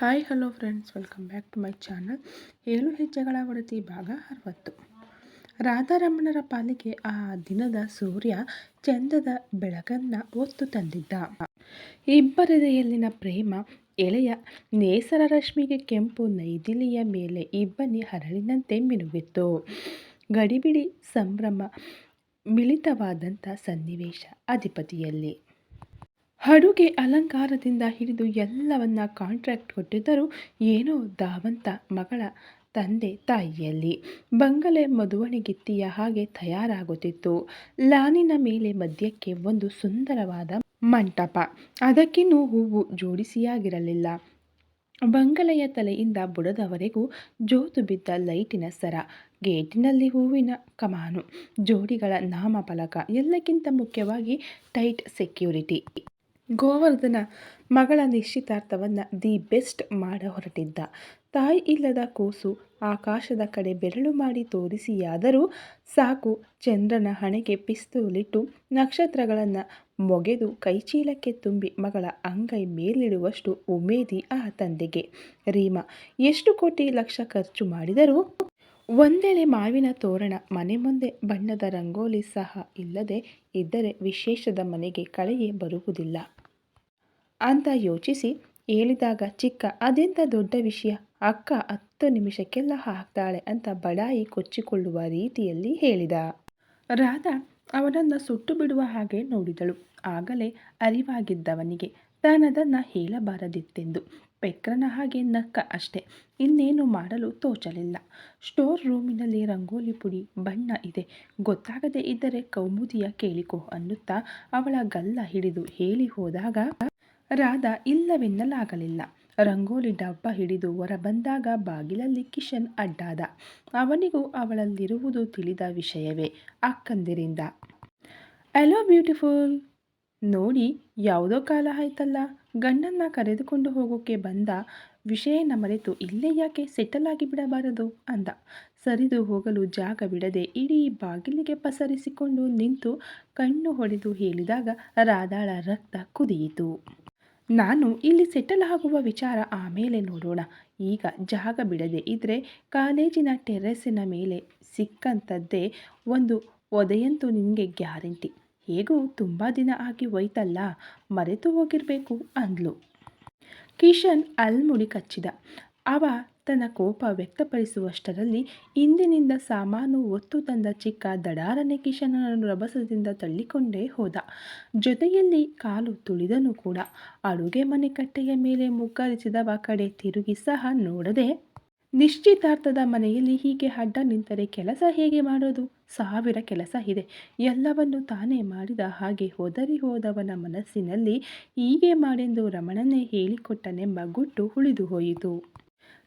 Hi hello friends welcome back to my channel ಏಳು ಹೆಜ್ಜೆಗಳ ಒಡತಿ ಭಾಗ ಅರವತ್ತು. ರಾಧಾರಮಣರ ಪಾಲಿಗೆ ಆ ದಿನದ ಸೂರ್ಯ ಚಂದದ ಬೆಳಕನ್ನ ಹೊತ್ತು ತಂದಿದ್ದ. ಇಬ್ಬರದೆಯಲ್ಲಿನ ಪ್ರೇಮ, ಎಳೆಯ ನೇಸರ ರಶ್ಮಿಗೆ ಕೆಂಪು ನೈದಿಲಿಯ ಮೇಲೆ ಇಬ್ಬನಿ ಹರಳಿನಂತೆ ಮಿನುಗಿತ್ತು. ಗಡಿಬಿಡಿ ಸಂಭ್ರಮ ಮಿಳಿತವಾದಂಥ ಸನ್ನಿವೇಶ ಅಧಿಪತಿಯಲ್ಲಿ. ಅಡುಗೆ ಅಲಂಕಾರದಿಂದ ಹಿಡಿದು ಎಲ್ಲವನ್ನ ಕಾಂಟ್ರಾಕ್ಟ್ ಕೊಟ್ಟಿದ್ದರೂ ಏನೋ ಧಾವಂತ ಮಗಳ ತಂದೆ ತಾಯಿಯಲ್ಲಿ ಬಂಗಲೆ ಮದುವಣಿಗಿತ್ತಿಯ ಹಾಗೆ ತಯಾರಾಗುತ್ತಿತ್ತು. ಲಾನಿನ ಮೇಲೆ ಮಧ್ಯಕ್ಕೆ ಒಂದು ಸುಂದರವಾದ ಮಂಟಪ. ಅದಕ್ಕಿನ್ನೂ ಹೂವು ಜೋಡಿಸಿಯಾಗಿರಲಿಲ್ಲ. ಬಂಗಲೆಯ ತಲೆಯಿಂದ ಬುಡದವರೆಗೂ ಜೋತು ಬಿದ್ದ ಲೈಟಿನ ಸರ, ಗೇಟಿನಲ್ಲಿ ಹೂವಿನ ಕಮಾನು, ಜೋಡಿಗಳ ನಾಮಫಲಕ, ಎಲ್ಲಕ್ಕಿಂತ ಮುಖ್ಯವಾಗಿ ಟೈಟ್ ಸೆಕ್ಯೂರಿಟಿ. ಗೋವರ್ಧನ ಮಗಳ ನಿಶ್ಚಿತಾರ್ಥವನ್ನು ದಿ ಬೆಸ್ಟ್ ಮಾಡ ಹೊರಟಿದ್ದ. ತಾಯಿ ಇಲ್ಲದ ಕೂಸು ಆಕಾಶದ ಕಡೆ ಬೆರಳು ಮಾಡಿ ತೋರಿಸಿಯಾದರೂ ಸಾಕು. ಚಂದ್ರನ ಹಣೆಗೆ ಪಿಸ್ತೂಲಿಟ್ಟು ನಕ್ಷತ್ರಗಳನ್ನು ಮೊಗೆದು ಕೈಚೀಲಕ್ಕೆ ತುಂಬಿ ಮಗಳ ಅಂಗೈ ಮೇಲಿಡುವಷ್ಟು ಉಮೇದಿ ಆ ತಂದೆಗೆ. ರೀಮಾ, ಎಷ್ಟು ಕೋಟಿ ಲಕ್ಷ ಖರ್ಚು ಮಾಡಿದರೂ ಒಂದೆಳೆ ಮಾವಿನ ತೋರಣ, ಮನೆ ಮುಂದೆ ಬಣ್ಣದ ರಂಗೋಲಿ ಸಹ ಇಲ್ಲದೆ ಇದ್ದರೆ ವಿಶೇಷದ ಮನೆಗೆ ಕಳೆಯೇ ಬರುವುದಿಲ್ಲ. ಅಂತ ಯೋಚಿಸಿ ಹೇಳಿದಾಗ, ಚಿಕ್ಕ ಅದೆಂಥ ದೊಡ್ಡ ವಿಷಯ? ಅಕ್ಕ ಹತ್ತು ನಿಮಿಷಕ್ಕೆಲ್ಲ ಹಾಕ್ತಾಳೆ ಅಂತ ಬಡಾಯಿ ಕೊಚ್ಚಿಕೊಳ್ಳುವ ರೀತಿಯಲ್ಲಿ ಹೇಳಿದ. ರಾಧಾ ಅವನನ್ನು ಸುಟ್ಟು ಬಿಡುವ ಹಾಗೆ ನೋಡಿದಳು. ಆಗಲೇ ಅರಿವಾಗಿದ್ದವನಿಗೆ ತಾನದನ್ನು ಹೇಳಬಾರದಿತ್ತೆಂದು. ಪೆಕ್ರನ ಹಾಗೆ ನಕ್ಕ ಅಷ್ಟೆ. ಇನ್ನೇನು ಮಾಡಲು ತೋಚಲಿಲ್ಲ. ಸ್ಟೋರ್ ರೂಮಿನಲ್ಲಿ ರಂಗೋಲಿ ಪುಡಿ, ಬಣ್ಣ ಇದೆ. ಗೊತ್ತಾಗದೇ ಇದ್ದರೆ ಕೌಮುದಿಯ ಕೇಳಿಕೋ ಅನ್ನುತ್ತಾ ಅವಳ ಗಲ್ಲ ಹಿಡಿದು ಹೇಳಿ ಹೋದಾಗ ರಾಧಾ ಇಲ್ಲವೆನ್ನಲಾಗಲಿಲ್ಲ. ರಂಗೋಲಿ ಡಬ್ಬ ಹಿಡಿದು ಹೊರ ಬಂದಾಗ ಬಾಗಿಲಲ್ಲಿ ಕಿಶನ್ ಅಡ್ಡಾದ. ಅವನಿಗೂ ಅವಳಲ್ಲಿರುವುದು ತಿಳಿದ ವಿಷಯವೇ. ಅಕ್ಕಂದಿರಿಂದ ಹಲೋ ಬ್ಯೂಟಿಫುಲ್ ನೋಡಿ, ಯಾವುದೋ ಕಾಲ ಆಯ್ತಲ್ಲ. ಗಂಡನ್ನ ಕರೆದುಕೊಂಡು ಹೋಗೋಕೆ ಬಂದ ವಿಷಯನ ಮರೆತು ಇಲ್ಲೇ ಯಾಕೆ ಸೆಟಲ್ ಆಗಿ ಬಿಡಬಾರದು ಅಂದ. ಸರಿದು ಹೋಗಲು ಜಾಗ ಬಿಡದೆ ಇಡೀ ಬಾಗಿಲಿಗೆ ಪಸರಿಸಿಕೊಂಡು ನಿಂತು ಕಣ್ಣು ಹೊಡೆದು ಹೇಳಿದಾಗ ರಾಧಾಳ ರಕ್ತ ಕುದಿಯಿತು. ನಾನು ಇಲ್ಲಿ ಸೆಟಲ್ ಆಗುವ ವಿಚಾರ ಆಮೇಲೆ ನೋಡೋಣ. ಈಗ ಜಾಗ ಬಿಡದೆ ಇದ್ದರೆ ಕಾಲೇಜಿನ ಟೆರ್ರೆಸ್ಸಿನ ಮೇಲೆ ಸಿಕ್ಕಂಥದ್ದೇ ಒಂದು ಒದೆಯಂತೂ ನಿನಗೆ ಗ್ಯಾರಂಟಿ. ಹೇಗೂ ತುಂಬ ದಿನ ಆಗಿ ಹೋಯ್ತಲ್ಲ, ಮರೆತು ಹೋಗಿರಬೇಕು ಅಂದ್ಲು. ಕಿಶನ್ ಅಲ್ಮುಡಿ ಕಚ್ಚಿದ. ಅವ ತನ್ನ ಕೋಪ ವ್ಯಕ್ತಪಡಿಸುವಷ್ಟರಲ್ಲಿ ಇಂದಿನಿಂದ ಸಾಮಾನು ಒತ್ತು ತಂದ ಚಿಕ್ಕ ದಡಾರನೆ ಕಿಶನನನ್ನು ರಭಸದಿಂದ ತಳ್ಳಿಕೊಂಡೇ ಹೋದ. ಜೊತೆಯಲ್ಲಿ ಕಾಲು ತುಳಿದನು ಕೂಡ. ಅಡುಗೆ ಮನೆ ಕಟ್ಟೆಯ ಮೇಲೆ ಮುಗ್ಗರಿಸಿದವ ಕಡೆ ತಿರುಗಿ ಸಹ ನೋಡದೆ ನಿಶ್ಚಿತಾರ್ಥದ ಮನೆಯಲ್ಲಿ ಹೀಗೆ ಅಡ್ಡ ನಿಂತರೆ ಕೆಲಸ ಹೇಗೆ ಮಾಡೋದು? ಸಾವಿರ ಕೆಲಸ ಇದೆ. ಎಲ್ಲವನ್ನು ತಾನೇ ಮಾಡಿದ ಹಾಗೆ ಹೋದರಿ ಹೋದವನ ಮನಸ್ಸಿನಲ್ಲಿ ಹೀಗೆ ಮಾಡೆಂದು ರಮಣನೇ ಹೇಳಿಕೊಟ್ಟನೆಂಬ ಗುಟ್ಟು ಉಳಿದು ಹೋಯಿತು.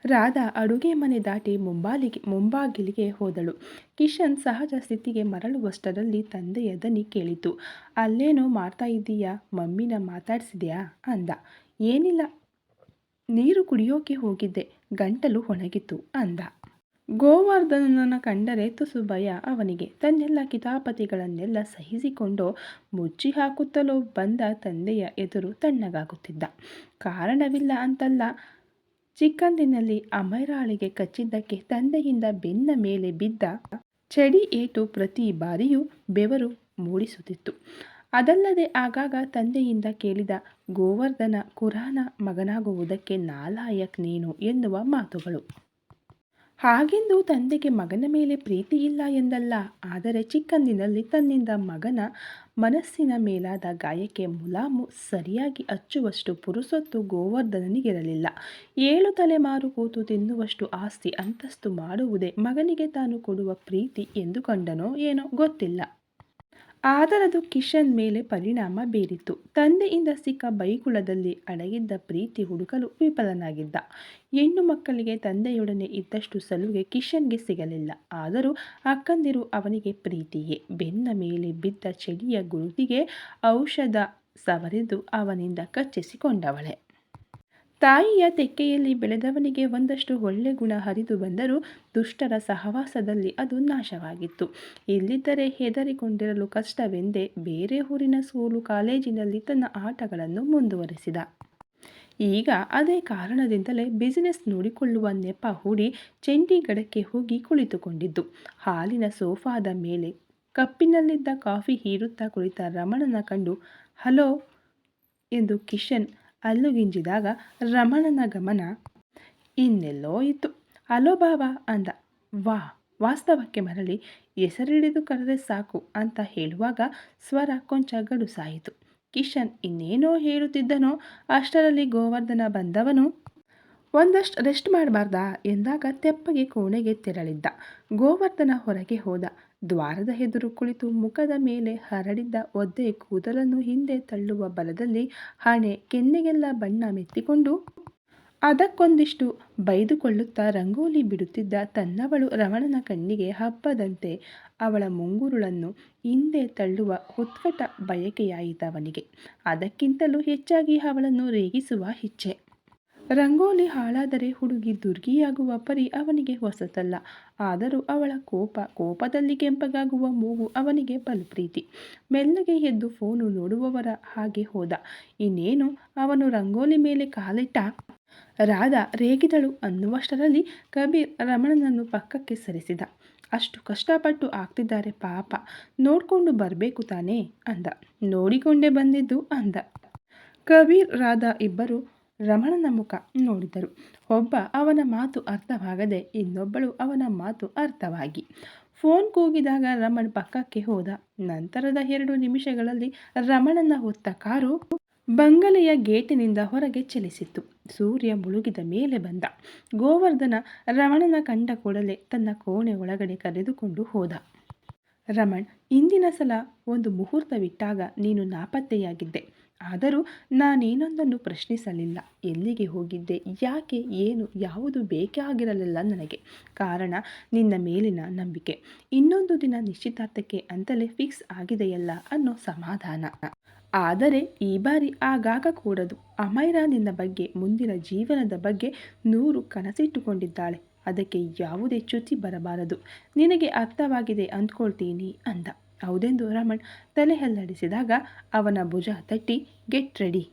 ರಾಧಾ ಅಡುಗೆ ಮನೆ ದಾಟಿ ಮುಂಬಾಲಿಗೆ, ಮುಂಬಾಗಿಲಿಗೆ ಹೋದಳು. ಕಿಶನ್ ಸಹಜ ಸ್ಥಿತಿಗೆ ಮರಳುವಷ್ಟರಲ್ಲಿ ತಂದೆಯ ದನಿ ಕೇಳಿತು. ಅಲ್ಲೇನೋ ಮಾಡ್ತಾ ಇದ್ದೀಯಾ? ಮಮ್ಮಿನ ಮಾತಾಡ್ಸಿದ್ಯಾ? ಅಂದ. ಏನಿಲ್ಲ. ನೀರು ಕುಡಿಯೋಕೆ ಹೋಗಿದ್ದೆ. ಗಂಟಲು ಒಣಗಿತು ಅಂದ. ಗೋವರ್ಧನನ ಕಂಡರೆ ತುಸು ಭಯ ಅವನಿಗೆ. ತನ್ನೆಲ್ಲ ಕಿತಾಪತಿಗಳನ್ನೆಲ್ಲ ಸಹಿಸಿಕೊಂಡು ಮುಚ್ಚಿ ಹಾಕುತ್ತಲೋ ಬಂದ ತಂದೆಯ ಎದುರು ತಣ್ಣಗಾಗುತ್ತಿದ್ದ. ಕಾರಣವಿಲ್ಲ ಅಂತಲ್ಲ. ಚಿಕ್ಕಂದಿನಲ್ಲಿ ಅಮೈರಾಳಿಗೆ ಕಚ್ಚಿದ್ದಕ್ಕೆ ತಂದೆಯಿಂದ ಬೆನ್ನ ಮೇಲೆ ಬಿದ್ದ ಚಡಿ ಏಟು ಪ್ರತಿ ಬಾರಿಯೂ ಬೆವರು ಮೂಡಿಸುತ್ತಿತ್ತು. ಅದಲ್ಲದೆ ಆಗಾಗ ತಂದೆಯಿಂದ ಕೇಳಿದ ಗೋವರ್ಧನ, ಕುರಾನ ಮಗನಾಗುವುದಕ್ಕೆ ನಾಲಾಯಕ್ ನೀನು ಎನ್ನುವ ಮಾತುಗಳು. ಹಾಗೆಂದು ತಂದೆಗೆ ಮಗನ ಮೇಲೆ ಪ್ರೀತಿ ಇಲ್ಲ ಎಂದಲ್ಲ, ಆದರೆ ಚಿಕ್ಕಂದಿನಲ್ಲಿ ತನ್ನಿಂದ ಮಗನ ಮನಸ್ಸಿನ ಮೇಲಾದ ಗಾಯಕ್ಕೆ ಮುಲಾಮು ಸರಿಯಾಗಿ ಹಚ್ಚುವಷ್ಟು ಪುರುಸೊತ್ತು ಗೋವರ್ಧನನಿಗಿರಲಿಲ್ಲ. ಏಳು ತಲೆಮಾರು ಕೂತು ತಿನ್ನುವಷ್ಟು ಆಸ್ತಿ ಅಂತಸ್ತು ಮಾಡುವುದೇ ಮಗನಿಗೆ ತಾನು ಕೊಡುವ ಪ್ರೀತಿ ಎಂದು ಕಂಡನೋ ಏನೋ ಗೊತ್ತಿಲ್ಲ. ಆದರದು ಕಿಶನ್ ಮೇಲೆ ಪರಿಣಾಮ ಬೀರಿತು. ತಂದೆಯಿಂದ ಸಿಕ್ಕ ಬೈಗುಳದಲ್ಲಿ ಅಡಗಿದ್ದ ಪ್ರೀತಿ ಹುಡುಕಲು ವಿಫಲನಾಗಿದ್ದ. ಹೆಣ್ಣು ಮಕ್ಕಳಿಗೆ ತಂದೆಯೊಡನೆ ಇದ್ದಷ್ಟು ಸಲುಗೆ ಕಿಶನ್ಗೆ ಸಿಗಲಿಲ್ಲ. ಆದರೂ ಅಕ್ಕಂದಿರು ಅವನಿಗೆ ಪ್ರೀತಿಯೇ. ಬೆನ್ನ ಮೇಲೆ ಬಿದ್ದ ಚಳಿಯ ಗುರುತಿಗೆ ಔಷಧ ಸವರಿದು ಅವನಿಂದ ಕಚ್ಚಿಸಿಕೊಂಡವಳೆ. ತಾಯಿಯ ತೆಕ್ಕೆಯಲ್ಲಿ ಬೆಳೆದವನಿಗೆ ಒಂದಷ್ಟು ಒಳ್ಳೆ ಗುಣ ಹರಿದು ಬಂದರೂ ದುಷ್ಟರ ಸಹವಾಸದಲ್ಲಿ ಅದು ನಾಶವಾಗಿತ್ತು. ಇಲ್ಲಿದ್ದರೆ ಹೆದರಿಕೊಂಡಿರಲು ಕಷ್ಟವೆಂದೇ ಬೇರೆ ಊರಿನ ಸ್ಕೂಲು ಕಾಲೇಜಿನಲ್ಲಿ ತನ್ನ ಆಟಗಳನ್ನು ಮುಂದುವರೆಸಿದ. ಈಗ ಅದೇ ಕಾರಣದಿಂದಲೇ ಬಿಸಿನೆಸ್ ನೋಡಿಕೊಳ್ಳುವ ನೆಪ ಹೂಡಿ ಚಂಡೀಗಢಕ್ಕೆ ಹೋಗಿ ಕುಳಿತುಕೊಂಡಿದ್ದು. ಹಾಲಿನ ಸೋಫಾದ ಮೇಲೆ ಕಪ್ಪಿನಲ್ಲಿದ್ದ ಕಾಫಿ ಹೀರುತ್ತಾ ಕುಳಿತ ರಮಣನ ಕಂಡು, ಹಲೋ ಎಂದು ಕಿಶನ್ ಅಲ್ಲುಗಿಂಜಿದಾಗ ರಮಣನ ಗಮನ ಇನ್ನೆಲ್ಲೋ ಇತ್ತು. ಅಲೋಭಾವ ಬಾವಾ ಅಂದ. ವಾ, ವಾಸ್ತವಕ್ಕೆ ಮರಳಿ ಹೆಸರಿಡಿದು ಕರೆದೆ ಸಾಕು ಅಂತ ಹೇಳುವಾಗ ಸ್ವರ ಕೊಂಚ ಗಡುಸಾಯಿತು. ಕಿಶನ್ ಇನ್ನೇನೋ ಹೇಳುತ್ತಿದ್ದನೋ, ಅಷ್ಟರಲ್ಲಿ ಗೋವರ್ಧನ ಬಂದವನು ಒಂದಷ್ಟು ರೆಸ್ಟ್ ಮಾಡಬಾರ್ದಾ ಎಂದಾಗ ತೆಪ್ಪಗೆ ಕೋಣೆಗೆ ತೆರಳಿದ್ದ. ಗೋವರ್ಧನ ಹೊರಗೆ ಹೋದ. ದ್ವಾರದ ಎದುರು ಕುಳಿತು ಮುಖದ ಮೇಲೆ ಹರಡಿದ್ದ ಒದ್ದೆ ಕೂದಲನ್ನು ಹಿಂದೆ ತಳ್ಳುವ ಬಲದಲ್ಲಿ ಹಣೆ ಕೆನ್ನೆಗೆಲ್ಲ ಬಣ್ಣ ಮೆತ್ತಿಕೊಂಡು ಅದಕ್ಕೊಂದಿಷ್ಟು ಬೈದುಕೊಳ್ಳುತ್ತಾ ರಂಗೋಲಿ ಬಿಡುತ್ತಿದ್ದ ತನ್ನವಳು ರಮಣನ ಕಣ್ಣಿಗೆ ಹಬ್ಬದಂತೆ ಅವಳ ಮುಂಗುರುಳನ್ನು ಹಿಂದೆ ತಳ್ಳುವ ಉತ್ಕಟ ಬಯಕೆಯಾಯಿತವನಿಗೆ. ಅದಕ್ಕಿಂತಲೂ ಹೆಚ್ಚಾಗಿ ಅವಳನ್ನು ರೇಗಿಸುವ ಇಚ್ಛೆ. ರಂಗೋಲಿ ಹಾಳಾದರೆ ಹುಡುಗಿ ದುರ್ಗಿಯಾಗುವ ಪರಿ ಅವನಿಗೆ ಹೊಸತಲ್ಲ. ಆದರೂ ಅವಳ ಕೋಪ, ಕೋಪದಲ್ಲಿ ಕೆಂಪಗಾಗುವ ಮೂಗು ಅವನಿಗೆ ಬಲು ಪ್ರೀತಿ ಮೆಲ್ಲಗೆ ಎದ್ದು ಫೋನು ನೋಡುವವರ ಹಾಗೆ ಹೋದ. ಇನ್ನೇನು, ಅವನು ರಂಗೋಲಿ ಮೇಲೆ ಕಾಲಿಟ್ಟ. ರಾಧಾ ರೇಗಿದಳು ಅನ್ನುವಷ್ಟರಲ್ಲಿ ಕಬೀರ್ ರಮಣನನ್ನು ಪಕ್ಕಕ್ಕೆ ಸರಿಸಿದ. ಅಷ್ಟು ಕಷ್ಟಪಟ್ಟು ಆಗ್ತಿದ್ದಾರೆ ಪಾಪ. ನೋಡಿಕೊಂಡು ಬರಬೇಕು ತಾನೇ? ಅಂದ. ನೋಡಿಕೊಂಡೇ ಬಂದಿದ್ದು, ಅಂದ. ಕಬೀರ್, ರಾಧಾ ಇಬ್ಬರು ರಮಣನ ಮುಖ ನೋಡಿದರು. ಒಬ್ಬ ಅವನ ಮಾತು ಅರ್ಥವಾಗದೆ ಇನ್ನೊಬ್ಬಳು ಅವನ ಮಾತು ಅರ್ಥವಾಗಿ. ಫೋನ್ ಕೂಗಿದಾಗ ರಮಣ್ ಪಕ್ಕಕ್ಕೆ ಹೋದ. ನಂತರದ ಎರಡು ನಿಮಿಷಗಳಲ್ಲಿ ರಮಣನ ಹೊತ್ತ ಕಾರು ಬಂಗಲೆಯ ಗೇಟಿನಿಂದ ಹೊರಗೆ ಚಲಿಸಿತ್ತು. ಸೂರ್ಯ ಮುಳುಗಿದ ಮೇಲೆ ಬಂದ. ಗೋವರ್ಧನ ರಮಣನ ಕಂಡ ಕೂಡಲೇ ತನ್ನ ಕೋಣೆ ಒಳಗಡೆ ಕರೆದುಕೊಂಡು ಹೋದ. ರಮಣ್, ಇಂದಿನ ಸಲ ಒಂದು ಮುಹೂರ್ತವಿಟ್ಟಾಗ ನೀನು ನಾಪತ್ತೆಯಾಗಿದ್ದೆ. ಆದರೂ ನಾನೇನೊಂದನ್ನು ಪ್ರಶ್ನಿಸಲಿಲ್ಲ. ಎಲ್ಲಿಗೆ ಹೋಗಿದ್ದೆ? ಯಾಕೆ? ಏನು? ಯಾವುದು ಬೇಕಾಗಿರಲಿಲ್ಲ ನನಗೆ. ಕಾರಣ, ನಿನ್ನ ಮೇಲಿನ ನಂಬಿಕೆ. ಇನ್ನೊಂದು ದಿನ ನಿಶ್ಚಿತಾರ್ಥಕ್ಕೆ ಅಂತಲೇ ಫಿಕ್ಸ್ ಆಗಿದೆಯಲ್ಲ ಅನ್ನೋ ಸಮಾಧಾನ. ಆದರೆ, ಈ ಬಾರಿ ಆಗಾಗ ಕೂಡದು. ಅಮೈರಾ ನಿನ್ನ ಬಗ್ಗೆ, ಮುಂದಿನ ಜೀವನದ ಬಗ್ಗೆ ನೂರು ಕನಸಿಟ್ಟುಕೊಂಡಿದ್ದಾಳೆ. ಅದಕ್ಕೆ ಯಾವುದೇ ಚ್ಯುತಿ ಬರಬಾರದು. ನಿನಗೆ ಅರ್ಥವಾಗಿದೆ ಅಂದ್ಕೊಳ್ತೀನಿ ಅಂದ. ಹೌದೆಂದು ರಮಣ್ ತಲೆ ಹಲ್ಲಡಿಸಿದಾಗ ಅವನ ಭುಜ ತಟ್ಟಿ, ಗೆಟ್ ರೆಡಿ.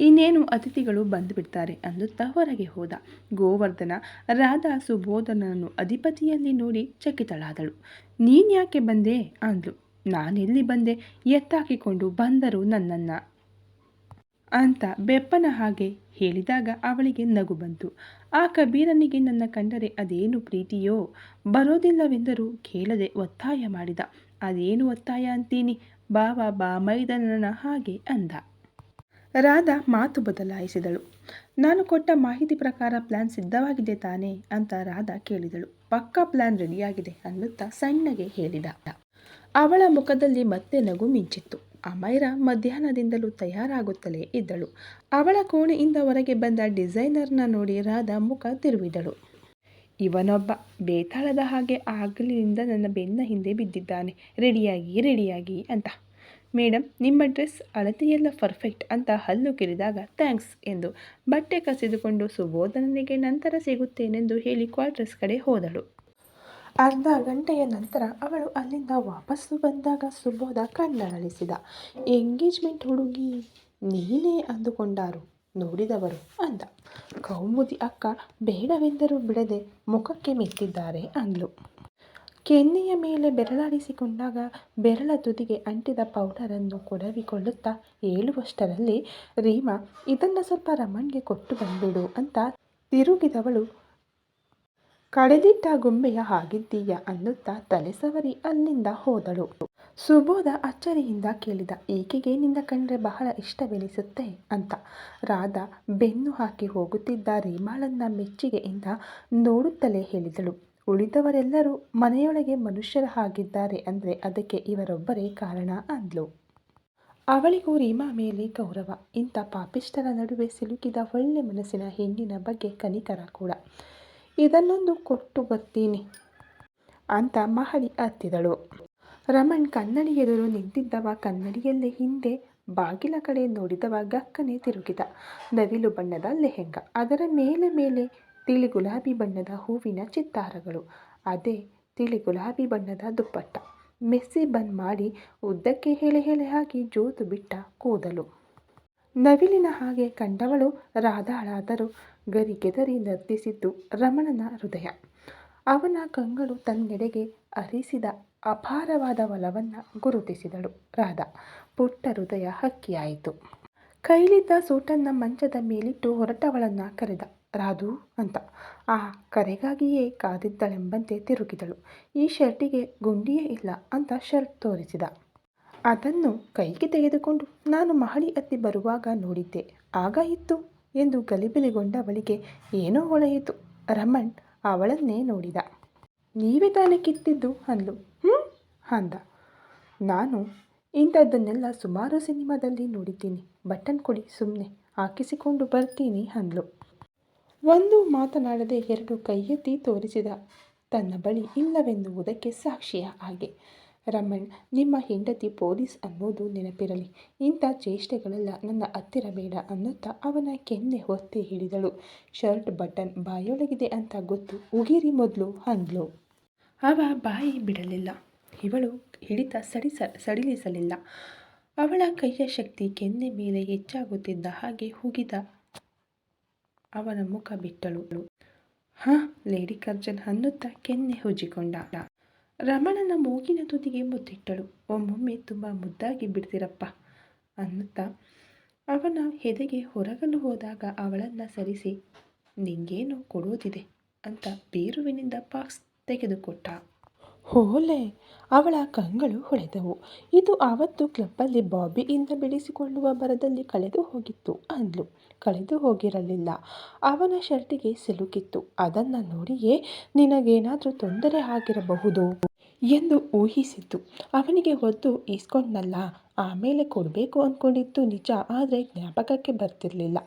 ಇನ್ನೇನು ಅತಿಥಿಗಳು ಬಂದುಬಿಡ್ತಾರೆ ಅನ್ನುತ್ತಾ ಹೊರಗೆ ಹೋದ. ಗೋವರ್ಧನ ರಾಧಾ ಸುಬೋಧನನ್ನು ಅಧಿಪತಿಯಲ್ಲಿ ನೋಡಿ ಚಕಿತಳಾದಳು. ನೀನ್ಯಾಕೆ ಬಂದೆ? ಅಂದ್ಲು. ನಾನೆಲ್ಲಿ ಬಂದೆ? ಎತ್ತಾಕಿಕೊಂಡು ಬಂದರು ನನ್ನನ್ನು. ಅಂತ ಬೆಪ್ಪನ ಹಾಗೆ ಹೇಳಿದಾಗ ಅವಳಿಗೆ ನಗು ಬಂತು. ಆ ಕಬೀರನಿಗೆ ನನ್ನ ಕಂಡರೆ ಅದೇನು ಪ್ರೀತಿಯೋ? ಬರೋದಿಲ್ಲವೆಂದರೂ ಕೇಳದೆ ಒತ್ತಾಯ ಮಾಡಿದ. ಅದೇನು ಒತ್ತಾಯ ಅಂತೀನಿ? ಬಾವ ಬಾ ಮೈದನನ ಹಾಗೆ ಅಂದ. ರಾಧಾ ಮಾತು ಬದಲಾಯಿಸಿದಳು. ನಾನು ಕೊಟ್ಟ ಮಾಹಿತಿ ಪ್ರಕಾರ ಪ್ಲ್ಯಾನ್ ಸಿದ್ಧವಾಗಿದೆ ತಾನೇ ಅಂತ ರಾಧಾ ಕೇಳಿದಳು. ಪಕ್ಕಾ ಪ್ಲ್ಯಾನ್ ರೆಡಿಯಾಗಿದೆ ಅನ್ನುತ್ತಾ ಸಣ್ಣಗೆ ಹೇಳಿದ. ಅವಳ ಮುಖದಲ್ಲಿ ಮತ್ತೆ ನಗು ಮಿಂಚಿತ್ತು. ಅಮೈರಾ ಮಧ್ಯಾಹ್ನದಿಂದಲೂ ತಯಾರಾಗುತ್ತಲೇ ಇದ್ದಳು. ಅವಳ ಕೋಣೆಯಿಂದ ಹೊರಗೆ ಬಂದ ಡಿಸೈನರ್ನ ನೋಡಿ ರಾಧಾ ಮುಖ ತಿರುವಿದಳು. ಇವನೊಬ್ಬ ಬೇತಾಳದ ಹಾಗೆ ಆಗಲಿನಿಂದ ನನ್ನ ಬೆನ್ನ ಹಿಂದೆ ಬಿದ್ದಿದ್ದಾನೆ. ರೆಡಿಯಾಗಿ ರೆಡಿಯಾಗಿ ಅಂತ. ಮೇಡಮ್ ನಿಮ್ಮ ಡ್ರೆಸ್ ಅಳತೆಯೆಲ್ಲ ಪರ್ಫೆಕ್ಟ್ ಅಂತ ಹಲ್ಲು ಕಿರಿದಾಗ ಥ್ಯಾಂಕ್ಸ್ ಎಂದು ಬಟ್ಟೆ ಕಸಿದುಕೊಂಡು ಸುಬೋಧನನಿಗೆ ನಂತರ ಸಿಗುತ್ತೇನೆಂದು ಹೇಳಿ ಕ್ವಾರ್ಟರ್ಸ್ ಕಡೆ ಹೋದಳು. ಅರ್ಧ ಗಂಟೆಯ ನಂತರ ಅವಳು ಅಲ್ಲಿಂದ ವಾಪಸ್ಸು ಬಂದಾಗ ಸುಬೋಧ ಕಣ್ಣರಳಿಸಿದ. ಎಂಗೇಜ್ಮೆಂಟ್ ಹುಡುಗಿ ನೀನೇ ಅಂದುಕೊಂಡಾರು. ನೋಡಿದವರು ಅಂದ. ಕೌಮುದಿ ಅಕ್ಕ ಬೇಡವೆಂದರೂ ಬಿಡದೆ ಮುಖಕ್ಕೆ ಮೆತ್ತಿದ್ದಾರೆ ಅಂದ್ಲು. ಕೆನ್ನೆಯ ಮೇಲೆ ಬೆರಳಾಡಿಸಿಕೊಂಡಾಗ ಬೆರಳ ತುದಿಗೆ ಅಂಟಿದ ಪೌಡರನ್ನು ಕೊಡವಿಕೊಳ್ಳುತ್ತಾ ಹೇಳುವಷ್ಟರಲ್ಲಿ ರೀಮಾ, ಇದನ್ನು ಸ್ವಲ್ಪ ರಮಣ್ಗೆ ಕೊಟ್ಟು ಬಂದ್ಬಿಡು ಅಂತ ತಿರುಗಿದವಳು ಕಳೆದಿಟ್ಟ ಗೊಂಬೆಯ ಹಾಗಿದ್ದೀಯ ಅನ್ನುತ್ತಾ ತಲೆಸವರಿ ಅಲ್ಲಿಂದ ಹೋದಳು. ಸುಬೋಧ ಅಚ್ಚರಿಯಿಂದ ಕೇಳಿದ, ಈಕೆಗೆ ನಿಂದ ಕಂಡ್ರೆ ಬಹಳ ಇಷ್ಟವೆನಿಸುತ್ತೆ ಅಂತ. ರಾಧ ಬೆನ್ನು ಹಾಕಿ ಹೋಗುತ್ತಿದ್ದ ರೀಮಾಳನ್ನ ಮೆಚ್ಚುಗೆಯಿಂದ ನೋಡುತ್ತಲೇ ಹೇಳಿದಳು. ಉಳಿದವರೆಲ್ಲರೂ ಮನೆಯೊಳಗೆ ಮನುಷ್ಯರ ಹಾಗಿದ್ದಾರೆ ಅಂದರೆ ಅದಕ್ಕೆ ಇವರೊಬ್ಬರೇ ಕಾರಣ ಅಂದ್ಲು. ಅವಳಿಗೂ ರೀಮಾ ಮೇಲೆ ಗೌರವ. ಇಂಥ ಪಾಪಿಷ್ಟರ ನಡುವೆ ಸಿಲುಕಿದ ಒಳ್ಳೆ ಮನಸ್ಸಿನ ಹೆಣ್ಣಿನ ಬಗ್ಗೆ ಕನಿಕರ ಕೂಡ. ಇದನ್ನೊಂದು ಕೊಟ್ಟು ಬರ್ತೀನಿ ಅಂತ ಮಹಡಿ ಹತ್ತಿದಳು ರಮಣ್ ಕನ್ನಡಿ ಎದುರು ನಿಂತಿದ್ದವ ಕನ್ನಡಿಯಲ್ಲೇ ಹಿಂದೆ ಬಾಗಿಲ ಕಡೆ ನೋಡಿದವ ಗಕ್ಕನೆ ತಿರುಗಿದ. ನವಿಲು ಬಣ್ಣದ ಲೆಹೆಂಗ, ಅದರ ಮೇಲೆ ಮೇಲೆ ತಿಳಿ ಗುಲಾಬಿ ಬಣ್ಣದ ಹೂವಿನ ಚಿತ್ತಾರಗಳು, ಅದೇ ತಿಳಿ ಗುಲಾಬಿ ಬಣ್ಣದ ದುಪ್ಪಟ್ಟ. ಮೆಸ್ಸಿ ಬನ್ ಮಾಡಿ ಉದ್ದಕ್ಕೆ ಹೆಳೆ ಹೆಳೆ ಹಾಕಿ ಜೋತು ಬಿಟ್ಟ ಕೂದಲು. ನವಿಲಿನ ಹಾಗೆ ಕಂಡವಳು ರಾಧಾಳಾದರೂ. ಗರಿಗೆದರಿ ನರ್ತಿಸಿದ್ದು ರಮಣನ ಹೃದಯ. ಅವನ ಕಂಗಳು ತನ್ನೆಡೆಗೆ ಅರಿಸಿದ ಅಪಾರವಾದ ಒಲವನ್ನು ಗುರುತಿಸಿದಳು. ರಾಧ, ಪುಟ್ಟ ಹೃದಯ ಹಕ್ಕಿಯಾಯಿತು. ಕೈಲಿದ್ದ ಸೂಟನ್ನ ಮಂಚದ ಮೇಲಿಟ್ಟು ಹೊರಟವಳನ್ನ ಕರೆದ. ರಾಧು ಅಂತ. ಆ ಕರೆಗಾಗಿಯೇ ಕಾದಿದ್ದಳೆಂಬಂತೆ ತಿರುಗಿದಳು. ಈ ಶರ್ಟಿಗೆ ಗುಂಡಿಯೇ ಇಲ್ಲ ಅಂತ ಶರ್ಟ್ ತೋರಿಸಿದ. ಅದನ್ನು ಕೈಗೆ ತೆಗೆದುಕೊಂಡು ನಾನು ಮಹಡಿ ಹತ್ತಿ ಬರುವಾಗ ನೋಡಿದ್ದೆ. ಆಗ ಇತ್ತು. ಎಂದು ಗಲಿಬಿಲಿಗೊಂಡವಳಿಗೆ ಏನೋ ಹೊಳೆಯಿತು. ರಮಣ್ ಅವಳನ್ನೇ ನೋಡಿದ. ನೀವೇ ತಾನೇ ಕಿತ್ತಿದ್ದು? ಅಂದ್ಲು. ಹ್ಞೂ ಅಂದ. ನಾನು ಇಂಥದ್ದನ್ನೆಲ್ಲ ಸುಮಾರು ಸಿನಿಮಾದಲ್ಲಿ ನೋಡಿದ್ದೀನಿ. ಬಟನ್ ಕೊಡಿ ಸುಮ್ಮನೆ ಹಾಕಿಸಿಕೊಂಡು ಬರ್ತೀನಿ, ಅಂದ್ಲು. ಒಂದು ಮಾತನಾಡದೆ ಎರಡು ಕೈಯೆತ್ತಿ ತೋರಿಸಿದ. ತನ್ನ ಬಳಿ ಇಲ್ಲವೆನ್ನುವುದಕ್ಕೆ ಸಾಕ್ಷಿಯ ಹಾಗೆ. ರಮಣ್, ನಿಮ್ಮ ಹೆಂಡತಿ ಪೊಲೀಸ್ ಅನ್ನೋದು ನೆನಪಿರಲಿ. ಇಂಥ ಚೇಷ್ಟೆಗಳೆಲ್ಲ ನನ್ನ ಹತ್ತಿರ ಬೇಡ ಅನ್ನುತ್ತಾ ಅವನ ಕೆನ್ನೆ ಹೊತ್ತಿ ಹಿಡಿದಳು ಶರ್ಟ್, ಬಟನ್ ಬಾಯೊಳಗಿದೆ ಅಂತ ಗೊತ್ತು ಉಗಿರಿ ಮೊದಲು ಅಂದ್ಲು ಅವ ಬಾಯಿ ಬಿಡಲಿಲ್ಲ. ಇವಳು ಹಿಡಿತ ಸಡಿಸ, ಸಡಿಲಿಸಲಿಲ್ಲ. ಅವಳ ಕೈಯ ಶಕ್ತಿ ಕೆನ್ನೆ ಮೇಲೆ ಹೆಚ್ಚಾಗುತ್ತಿದ್ದ ಹಾಗೆ ಹುಗಿದ ಅವನ ಮುಖ ಬಿಟ್ಟಳು. ಹಾ ಲೇಡಿ ಕರ್ಜನ್ ಅನ್ನುತ್ತಾ ಕೆನ್ನೆ ಹುಜ್ಜಿಕೊಂಡ. ರಮಣನ ಮೂಗಿನ ತುದಿಗೆ ಮುದ್ದಿಟ್ಟಳು. ಒಮ್ಮೊಮ್ಮೆ ತುಂಬ ಮುದ್ದಾಗಿ ಬಿಡ್ತಿರಪ್ಪ ಅನ್ನುತ್ತಾ ಅವನ ಹೆದೆಗೆ ಹೊರಗಲು ಹೋದಾಗ ಅವಳನ್ನು ಸರಿಸಿ, ನಿಂಗೇನು ಕೊಡುವುದಿದೆ ಅಂತ ಬೇರುವಿನಿಂದ ಪಾಕ್ಸ್ ತೆಗೆದುಕೊಟ್ಟ. ಹೋಲೆ! ಅವಳ ಕಂಗಳು ಹೊಳೆದವು. ಇದು ಆವತ್ತು ಕ್ಲಬ್ಬಲ್ಲಿ ಬಾಬಿಯಿಂದ ಬಿಡಿಸಿಕೊಳ್ಳುವ ಬರದಲ್ಲಿ ಕಳೆದು ಹೋಗಿತ್ತು ಅಂದ್ಲು. ಕಳೆದು ಹೋಗಿರಲಿಲ್ಲ. ಅವನ ಶರ್ಟಿಗೆ ಸಿಲುಕಿತ್ತು. ಅದನ್ನು ನೋಡಿಯೇ ನಿನಗೇನಾದರೂ ತೊಂದರೆ ಆಗಿರಬಹುದು? ಎಂದು ಊಹಿಸಿದ್ದು ಅವನಿಗೆ ಹೊತ್ತು ಈಸ್ಕೊಂಡ್ನಲ್ಲ ಆಮೇಲೆ ಕೊಡಬೇಕು ಅಂದ್ಕೊಂಡಿತ್ತು ನಿಜ, ಆದರೆ ಜ್ಞಾಪಕಕ್ಕೆ ಬರ್ತಿರಲಿಲ್ಲ.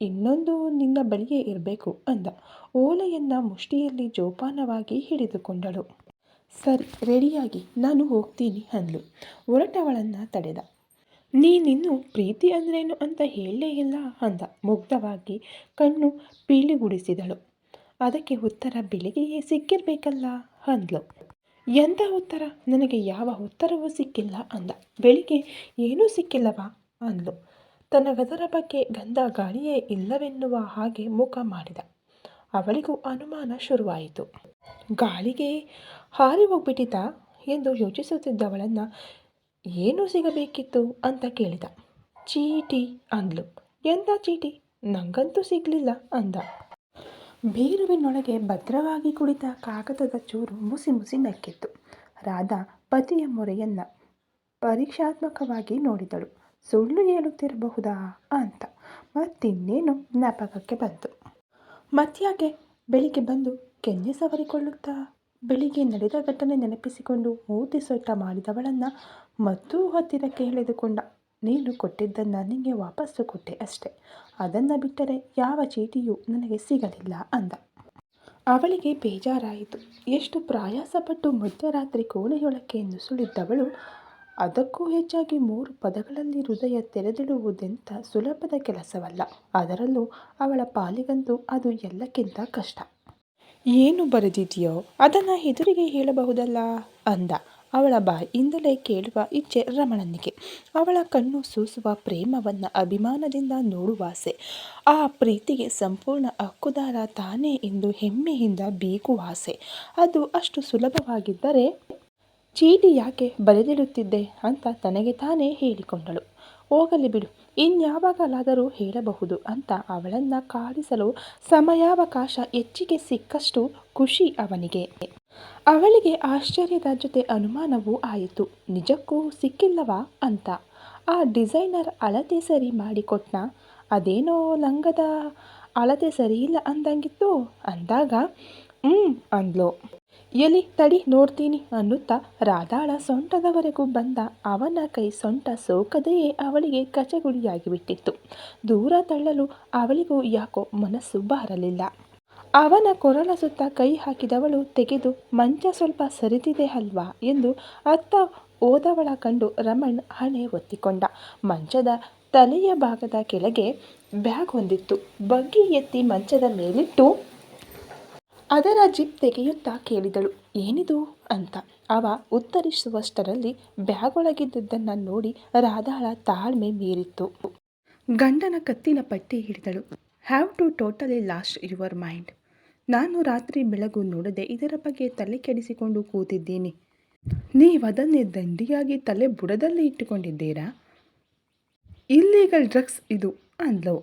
ಇನ್ನೊಂದು ನಿನ್ನ ಬಳಿಯೇ ಇರಬೇಕು ಅಂದ. ಓಲೆಯನ್ನು ಮುಷ್ಟಿಯಲ್ಲಿ ಜೋಪಾನವಾಗಿ ಹಿಡಿದುಕೊಂಡಳು. ಸರಿ, ರೆಡಿಯಾಗಿ, ನಾನು ಹೋಗ್ತೀನಿ ಅಂದ್ಲು. ಹೊರಟವಳನ್ನು ತಡೆದ. ನೀನಿನ್ನು ಪ್ರೀತಿ ಅಂದ್ರೇನು ಅಂತ ಹೇಳಲೇ ಇಲ್ಲ ಅಂದ. ಮುಗ್ಧವಾಗಿ ಕಣ್ಣು ಪೀಳಿಗುಡಿಸಿದಳು. ಅದಕ್ಕೆ ಉತ್ತರ ಬೆಳಿಗ್ಗೆಯೇ ಸಿಕ್ಕಿರಬೇಕಲ್ಲ ಅಂದ್ಲು. ಎಂಥ ಉತ್ತರ? ನನಗೆ ಯಾವ ಉತ್ತರವೂ ಸಿಕ್ಕಿಲ್ಲ ಅಂದ. ಬೆಳಿಗ್ಗೆ ಏನೂ ಸಿಕ್ಕಿಲ್ಲವಾ? ಅಂದ್ಲು. ಗದರ ಬಗ್ಗೆ ಗಂಧ ಗಾಳಿಯೇ ಇಲ್ಲವೆನ್ನುವ ಹಾಗೆ ಮುಖ ಮಾಡಿದ. ಅವಳಿಗೂ ಅನುಮಾನ ಶುರುವಾಯಿತು. ಗಾಳಿಗೆ ಹಾರಿ ಹೋಗ್ಬಿಟ್ಟಿತಾ? ಎಂದು ಯೋಚಿಸುತ್ತಿದ್ದವಳನ್ನು ಏನು ಸಿಗಬೇಕಿತ್ತು ಅಂತ ಕೇಳಿದ. ಚೀಟಿ, ಅಂದ್ಲು. ಎಂಥ ಚೀಟಿ? ನಂಗಂತೂ ಸಿಗಲಿಲ್ಲ, ಅಂದ. ಬೀರುವಿನೊಳಗೆ ಭದ್ರವಾಗಿ ಕುಳಿತ ಕಾಗದದ ಚೂರು ಮುಸಿ ಮುಸಿ ನಕ್ಕಿತ್ತು ರಾಧಾ ಪತಿಯ ಮೊರೆಯನ್ನು ಪರೀಕ್ಷಾತ್ಮಕವಾಗಿ ನೋಡಿದಳು. ಸುಳ್ಳು ಹೇಳುತ್ತಿರಬಹುದಾ ಅಂತ. ಮತ್ತಿನ್ನೇನು ಜ್ಞಾಪಕಕ್ಕೆ ಬಂತು. ಮತ್ಯಾಕೆ ಬೆಳಿಗ್ಗೆ ಬಂದು ಕೆನ್ನೆ ಸವರಿಕೊಳ್ಳುತ್ತಾ ಬೆಳಿಗ್ಗೆ ನಡೆದ ಘಟನೆ ನೆನಪಿಸಿಕೊಂಡು ಮೂತಿ ಸೊಟ್ಟ ಮಾಡಿದವಳನ್ನು ಮತ್ತೂ ಹತ್ತಿರಕ್ಕೆ ಎಳೆದುಕೊಂಡ. ನೀನು ಕೊಟ್ಟಿದ್ದನ್ನು ನಿನಗೆ ವಾಪಸ್ಸು ಕೊಟ್ಟೆ ಅಷ್ಟೆ. ಅದನ್ನು ಬಿಟ್ಟರೆ ಯಾವ ಚೀಟಿಯೂ ನನಗೆ ಸಿಗಲಿಲ್ಲ ಅಂದ. ಅವಳಿಗೆ ಬೇಜಾರಾಯಿತು. ಎಷ್ಟು ಪ್ರಯಾಸಪಟ್ಟು ಮಧ್ಯರಾತ್ರಿ ಕೋಣೆಯೊಳಕ್ಕೆ ನುಸುಳಿದ್ದವಳು, ಅದಕ್ಕೂ ಹೆಚ್ಚಾಗಿ ಮೂರು ಪದಗಳಲ್ಲಿ ಹೃದಯ ತೆರೆದಿಡುವುದೆಂಥ ಸುಲಭದ ಕೆಲಸವಲ್ಲ. ಅದರಲ್ಲೂ ಅವಳ ಪಾಲಿಗಂತೂ ಅದು ಎಲ್ಲಕ್ಕಿಂತ ಕಷ್ಟ. ಏನು ಬರೆದಿದೆಯೋ ಅದನ್ನು ಎದುರಿಗೆ ಹೇಳಬಹುದಲ್ಲ? ಅಂದ. ಅವಳ ಬಾಯಿಂದಲೇ ಕೇಳುವ ಇಚ್ಛೆ ರಮಣನಿಗೆ. ಅವಳ ಕಣ್ಣು ಸೂಸುವ ಪ್ರೇಮವನ್ನು ಅಭಿಮಾನದಿಂದ ನೋಡುವಾಸೆ ಆ ಪ್ರೀತಿಗೆ ಸಂಪೂರ್ಣ ಹಕ್ಕುದಾರ ತಾನೇ ಎಂದು ಹೆಮ್ಮೆಯಿಂದ ಬೀಗುವಾಸೆ ಅದು ಅಷ್ಟು ಸುಲಭವಾಗಿದ್ದರೆ ಚೀಟಿ ಯಾಕೆ ಬರೆದಿಡುತ್ತಿದ್ದೆ ಅಂತ ತನಗೆ ತಾನೇ ಹೇಳಿಕೊಂಡಳು. ಹೋಗಲಿ ಬಿಡು, ಇನ್ಯಾವಾಗಲಾದರೂ ಹೇಳಬಹುದು ಅಂತ ಅವಳನ್ನು ಕಾಡಿಸಲು ಸಮಯಾವಕಾಶ ಹೆಚ್ಚಿಗೆ ಸಿಕ್ಕಷ್ಟು ಖುಷಿ ಅವನಿಗೆ. ಅವಳಿಗೆ ಆಶ್ಚರ್ಯದ ಜೊತೆ ಅನುಮಾನವೂ ಆಯಿತು. ನಿಜಕ್ಕೂ ಸಿಕ್ಕಿಲ್ಲವಾ ಅಂತ. ಆ ಡಿಸೈನರ್ ಅಳತೆ ಸರಿ ಮಾಡಿಕೊಟ್ನ? ಅದೇನೋ ಲಂಗದ ಅಳತೆ ಸರಿಯಿಲ್ಲ ಅಂದಂಗಿತ್ತು. ಅಂದಾಗ ಹ್ಞೂ ಅಂದ್ಲೋ. ಎಲಿ ತಡಿ ನೋಡ್ತೀನಿ ಅನ್ನುತ್ತಾ ರಾಧಾಳ ಸೊಂಟದವರೆಗೂ ಬಂದ ಅವನ ಕೈ ಸೊಂಟ ಸೋಕದೆಯೇ ಅವಳಿಗೆ ಕಚಗುಳಿಯಾಗಿ ಬಿಟ್ಟಿತ್ತು ದೂರ ತಳ್ಳಲು ಅವಳಿಗೂ ಯಾಕೋ ಮನಸ್ಸು ಬಾರಲಿಲ್ಲ. ಅವನ ಕೊರಳ ಸುತ್ತ ಕೈ ಹಾಕಿದವಳು ತೆಗೆದು, ಮಂಚ ಸ್ವಲ್ಪ ಸರಿದಿದೆ ಅಲ್ವಾ ಎಂದು ಅತ್ತ ಓದವಳ ಕಂಡು ರಮಣ್ ಹಣೆ ಒತ್ತಿಕೊಂಡ ಮಂಚದ ತಲೆಯ ಭಾಗದ ಕೆಳಗೆ ಬ್ಯಾಗ್ ಹೊಂದಿತ್ತು. ಬಗ್ಗಿ ಎತ್ತಿ ಮಂಚದ ಮೇಲಿಟ್ಟು ಅದರ ಜಿಪ್ ತೆಗೆಯುತ್ತಾ ಕೇಳಿದಳು. ಏನಿದು ಅಂತ. ಅವ ಉತ್ತರಿಸುವಷ್ಟರಲ್ಲಿ ಬ್ಯಾಗ್ ಒಳಗಿದ್ದುದನ್ನು ನೋಡಿ ರಾಧಾಳ ತಾಳ್ಮೆ ಮೀರಿತ್ತು. ಗಂಡನ ಕತ್ತಿನ ಪಟ್ಟಿ ಹಿಡಿದಳು. Have to totally lost your mind ನಾನು ರಾತ್ರಿ ಬೆಳಗು ನೋಡದೆ ಇದರ ಬಗ್ಗೆ ತಲೆ ಕೆಡಿಸಿಕೊಂಡು ಕೂತಿದ್ದೀನಿ. ನೀವದನ್ನೇ ದಂಡಿಯಾಗಿ ತಲೆ ಬುಡದಲ್ಲಿ ಇಟ್ಟುಕೊಂಡಿದ್ದೀರಾ? ಇಲ್ಲೀಗಲ್ ಡ್ರಗ್ಸ್ ಇದು, ಅಂದ್ಲು.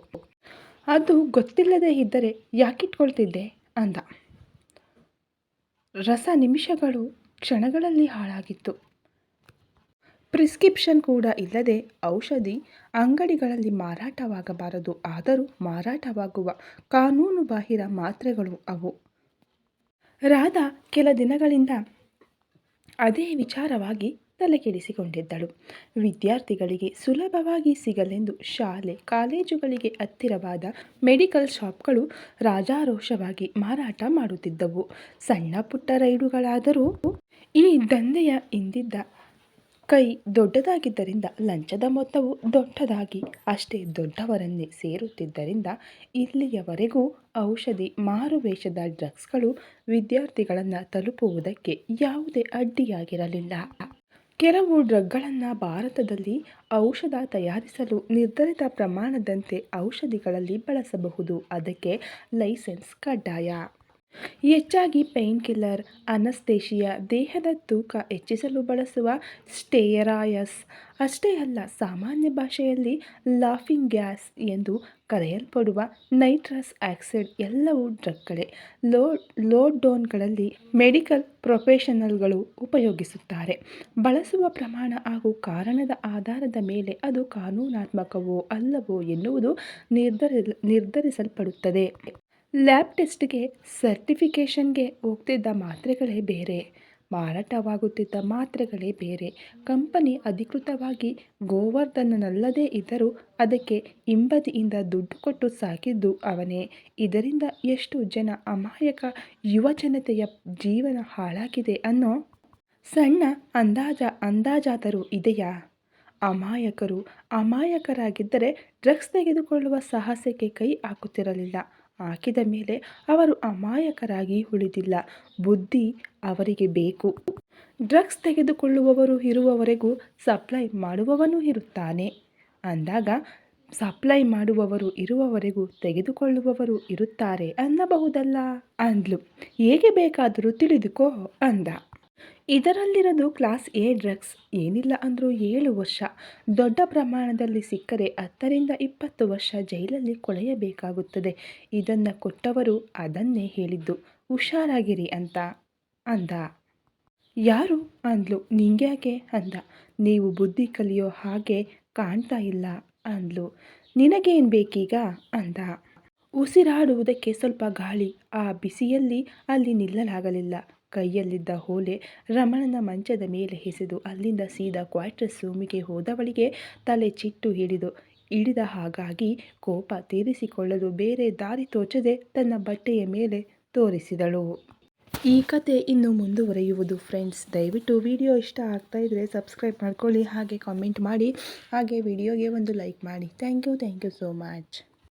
ಅದು ಗೊತ್ತಿಲ್ಲದೆ ಇದ್ದರೆ ಯಾಕಿಟ್ಕೊಳ್ತಿದ್ದೆ, ಅಂದ. ರಸ ನಿಮಿಷಗಳು ಕ್ಷಣಗಳಲ್ಲಿ ಹಾಳಾಗಿತ್ತು. ಪ್ರಿಸ್ಕ್ರಿಪ್ಷನ್ ಕೂಡ ಇಲ್ಲದೆ ಔಷಧಿ ಅಂಗಡಿಗಳಲ್ಲಿ ಮಾರಾಟವಾಗಬಾರದು. ಆದರೂ ಮಾರಾಟವಾಗುವ ಕಾನೂನುಬಾಹಿರ ಮಾತ್ರೆಗಳು ಅವು. ರಾಧಾ ಕೆಲ ದಿನಗಳಿಂದ ಅದೇ ವಿಚಾರವಾಗಿ ತಲೆಕೆಡಿಸಿಕೊಂಡಿದ್ದಳು. ವಿದ್ಯಾರ್ಥಿಗಳಿಗೆ ಸುಲಭವಾಗಿ ಸಿಗಲೆಂದು ಶಾಲೆ, ಕಾಲೇಜುಗಳಿಗೆ ಹತ್ತಿರವಾದ ಮೆಡಿಕಲ್ ಶಾಪ್ಗಳು ರಾಜಾರೋಷವಾಗಿ ಮಾರಾಟ ಮಾಡುತ್ತಿದ್ದವು. ಸಣ್ಣ ಪುಟ್ಟ ರೈಡುಗಳಾದರೂ ಈ ದಂಧೆಯ ಹಿಂದಿದ್ದ ಕೈ ದೊಡ್ಡದಾಗಿದ್ದರಿಂದ ಲಂಚದ ಮೊತ್ತವು ದೊಡ್ಡದಾಗಿ, ಅಷ್ಟೇ ದೊಡ್ಡವರನ್ನೇ ಸೇರುತ್ತಿದ್ದರಿಂದ ಇಲ್ಲಿಯವರೆಗೂ ಔಷಧಿ ಮಾರುವೇಷದ ಡ್ರಗ್ಸ್ಗಳು ವಿದ್ಯಾರ್ಥಿಗಳನ್ನು ತಲುಪುವುದಕ್ಕೆ ಯಾವುದೇ ಅಡ್ಡಿಯಾಗಿರಲಿಲ್ಲ. ಕೆಲವು ಡ್ರಗ್ಗಳನ್ನು ಭಾರತದಲ್ಲಿ ಔಷಧ ತಯಾರಿಸಲು ನಿರ್ಧರಿತ ಪ್ರಮಾಣದಂತೆ ಔಷಧಿಗಳಲ್ಲಿ ಬಳಸಬಹುದು. ಅದಕ್ಕೆ ಲೈಸೆನ್ಸ್ ಕಡ್ಡಾಯ. ಹೆಚ್ಚಾಗಿ ಪೈನ್ ಕಿಲ್ಲರ್ ಅನಸ್ತೇಶಿಯ ದೇಹದ ತೂಕ ಹೆಚ್ಚಿಸಲು ಬಳಸುವ ಸ್ಟೇರಾಯಸ್ ಅಷ್ಟೇ ಅಲ್ಲ, ಸಾಮಾನ್ಯ ಭಾಷೆಯಲ್ಲಿ ಲಾಫಿಂಗ್ ಗ್ಯಾಸ್ ಎಂದು ಕರೆಯಲ್ಪಡುವ ನೈಟ್ರಸ್ ಆಕ್ಸೈಡ್ ಎಲ್ಲವೂ ಡ್ರಗ್ಗಳೇ ಲೋ ಲೋಡೋನ್ಗಳಲ್ಲಿ ಮೆಡಿಕಲ್ ಪ್ರೊಫೆಷನಲ್ಗಳು ಉಪಯೋಗಿಸುತ್ತಾರೆ. ಬಳಸುವ ಪ್ರಮಾಣ ಹಾಗೂ ಕಾರಣದ ಆಧಾರದ ಮೇಲೆ ಅದು ಕಾನೂನಾತ್ಮಕವೋ ಅಲ್ಲವೋ ಎನ್ನುವುದು ನಿರ್ಧರಿ ನಿರ್ಧರಿಸಲ್ಪಡುತ್ತದೆ. ಲ್ಯಾಬ್ ಟೆಸ್ಟ್ಗೆ ಸರ್ಟಿಫಿಕೇಷನ್ಗೆ ಹೋಗ್ತಿದ್ದ ಮಾತ್ರೆಗಳೇ ಬೇರೆ, ಮಾರಾಟವಾಗುತ್ತಿದ್ದ ಮಾತ್ರೆಗಳೇ ಬೇರೆ. ಕಂಪನಿ ಅಧಿಕೃತವಾಗಿ ಗೋವರ್ಧನನಲ್ಲದೇ ಇದ್ದರೂ ಅದಕ್ಕೆ ಹಿಂಬದಿಯಿಂದ ದುಡ್ಡು ಕೊಟ್ಟು ಸಾಕಿದ್ದು ಅವನೇ. ಇದರಿಂದ ಎಷ್ಟು ಜನ ಅಮಾಯಕ ಯುವ ಜನತೆಯ ಜೀವನ ಹಾಳಾಗಿದೆ ಅನ್ನೋ ಸಣ್ಣ ಅಂದಾಜ ಅಂದಾಜಾದರೂ ಇದೆಯಾ? ಅಮಾಯಕರು ಅಮಾಯಕರಾಗಿದ್ದರೆ ಡ್ರಗ್ಸ್ ತೆಗೆದುಕೊಳ್ಳುವ ಸಾಹಸಕ್ಕೆ ಕೈ ಹಾಕುತ್ತಿರಲಿಲ್ಲ. ಹಾಕಿದ ಮೇಲೆ ಅವರು ಅಮಾಯಕರಾಗಿ ಉಳಿದಿಲ್ಲ. ಬುದ್ಧಿ ಅವರಿಗೆ ಬೇಕು. ಡ್ರಗ್ಸ್ ತೆಗೆದುಕೊಳ್ಳುವವರು ಇರುವವರೆಗೂ ಸಪ್ಲೈ ಮಾಡುವವನು ಇರುತ್ತಾನೆ. ಅಂದಾಗ, ಸಪ್ಲೈ ಮಾಡುವವರು ಇರುವವರೆಗೂ ತೆಗೆದುಕೊಳ್ಳುವವರು ಇರುತ್ತಾರೆ ಅನ್ನಬಹುದಲ್ಲ? ಅಂದ್ಲು. ಹೇಗೆ ಬೇಕಾದರೂ ತಿಳಿದುಕೋ ಅಂದ. ಇದರಲ್ಲಿರೋದು ಕ್ಲಾಸ್ ಎ ಡ್ರಗ್ಸ್. ಏನಿಲ್ಲ ಅಂದರೂ ಏಳು ವರ್ಷ. ದೊಡ್ಡ ಪ್ರಮಾಣದಲ್ಲಿ ಸಿಕ್ಕರೆ ಹತ್ತರಿಂದ ಇಪ್ಪತ್ತು ವರ್ಷ ಜೈಲಲ್ಲಿ ಕೊಳೆಯಬೇಕಾಗುತ್ತದೆ. ಇದನ್ನು ಕೊಟ್ಟವರು ಅದನ್ನೇ ಹೇಳಿದ್ದು. ಹುಷಾರಾಗಿರಿ ಅಂತ ಅಂದ. ಯಾರು ಅಂದ್ಲು. ನಿಂಗ್ಯಾಕೆ ಅಂದ. ನೀವು ಬುದ್ಧಿ ಕಲಿಯೋ ಹಾಗೆ ಕಾಣ್ತಾ ಇಲ್ಲ ಅಂದ್ಲು. ನಿನಗೇನು ಬೇಕೀಗ ಅಂದ. ಉಸಿರಾಡುವುದಕ್ಕೆ ಸ್ವಲ್ಪ ಗಾಳಿ. ಆ ಬಿಸಿಯಲ್ಲಿ ಅಲ್ಲಿ ನಿಲ್ಲಲಾಗಲಿಲ್ಲ. ಕೈಯಲ್ಲಿದ್ದ ಹೋಲೆ ರಮಣನ ಮಂಚದ ಮೇಲೆ ಎಸೆದು ಅಲ್ಲಿಂದ ಸೀದಾ ಕ್ವಾರ್ಟರ್ಸ್ ರೂಮಿಗೆ ಹೋದವಳಿಗೆ ತಲೆ ಚಿಟ್ಟು ಹಿಡಿದು. ಹಿಡಿದ ಹಾಗಾಗಿ ಕೋಪ ತೀರಿಸಿಕೊಳ್ಳಲು ಬೇರೆ ದಾರಿ ತೋಚದೆ ತನ್ನ ಬಟ್ಟೆಯ ಮೇಲೆ ತೋರಿಸಿದಳು. ಈ ಕತೆ ಇನ್ನು ಮುಂದುವರೆಯುವುದು ಫ್ರೆಂಡ್ಸ್ ದಯವಿಟ್ಟು ವಿಡಿಯೋ ಇಷ್ಟ ಆಗ್ತಾ ಇದ್ದರೆ ಸಬ್ಸ್ಕ್ರೈಬ್ ಮಾಡ್ಕೊಳ್ಳಿ, ಹಾಗೆ ಕಾಮೆಂಟ್ ಮಾಡಿ, ಹಾಗೆ ವಿಡಿಯೋಗೆ ಒಂದು ಲೈಕ್ ಮಾಡಿ. Thank you thank you so much